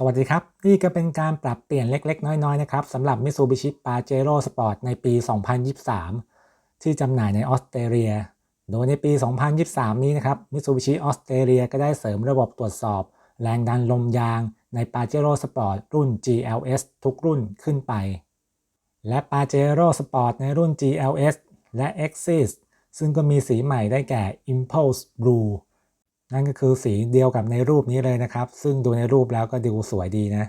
สวัสดีครับ นี่ก็เป็นการปรับเปลี่ยนเล็ก ๆ น้อย ๆ นะครับสำหรับ Mitsubishi Pajero Sport ในปี 2023 ที่จำหน่ายในออสเตรเลีย โดยในปี 2023 นี้นะครับ Mitsubishi ออสเตรเลียก็ได้เสริมระบบตรวจสอบ แรงดันลมยางใน Pajero Sport รุ่น GLS ทุกรุ่นขึ้นไป และ Pajero Sport ในรุ่น GLS และ Exis ซึ่งก็มีสีใหม่ได้แก่ Impulse Blue นั่นก็คือสีเดียวกับในรูปนี้เลยนะครับ ซึ่งดูในรูปแล้วก็ดูสวยดีนะ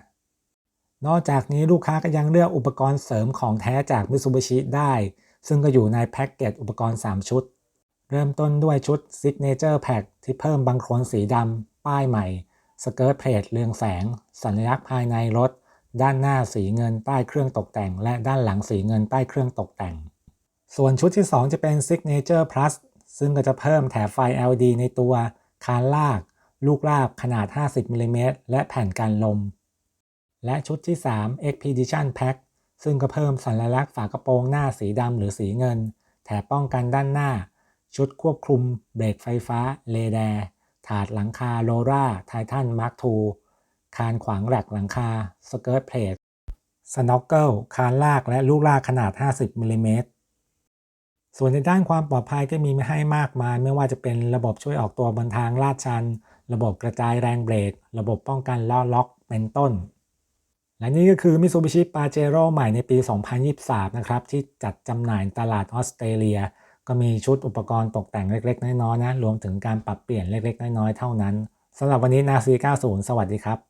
นอกจากนี้ลูกค้าก็ยังเลือกอุปกรณ์เสริมของแท้จาก Mitsubishi ได้ ซึ่งก็อยู่ในแพ็กเกจอุปกรณ์ 3 ชุด เริ่มต้นด้วยชุด Signature Pack ที่เพิ่มบังโครนสีดำป้ายใหม่ สเกิร์ตเพลทเรืองแสง สัญลักษณ์ภายในรถ ด้านหน้าสีเงินใต้เครื่องตกแต่ง และด้านหลังสีเงินใต้เครื่องตกแต่ง ส่วนชุดที่ 2 จะเป็น Signature Plus ซึ่งก็จะเพิ่มแถบไฟ LED ในตัว คานลาก ลูกลากขนาด 50มิลลิเมตรและแผ่นกันลม และชุดที่ 3 Expedition Pack ซึ่งก็เพิ่มสัญลักษณ์ฝากระโปรงหน้าสีดำหรือสีเงิน แถบป้องกันด้านหน้า ชุดควบคุม เบรกไฟฟ้า เลแดร์ถาดหลังคาโลราไททันมาร์คทูคานขวางแหลกหลังคา สเกิร์ตเพลทสโน็อกเกิลคานลากและลูกลากขนาด 50มิลลิเมตร ส่วนในด้านความปลอดภัยก็มีมาให้มากมาย ไม่ว่าจะเป็นระบบช่วยออกตัวบนทางลาดชัน ระบบกระจายแรงเบรก ระบบป้องกันล้อล็อกเป็นต้น และนี่ก็คือ Mitsubishi Pajero ใหม่ในปี 2023 นะครับ ที่จัดจำหน่ายตลาดออสเตรเลีย ก็มีชุดอุปกรณ์ตกแต่งเล็กๆ น้อยๆนะ รวมถึงการปรับเปลี่ยนเล็กๆ น้อยๆ เท่านั้นสำหรับวันนี้นาซี90 สวัสดีครับ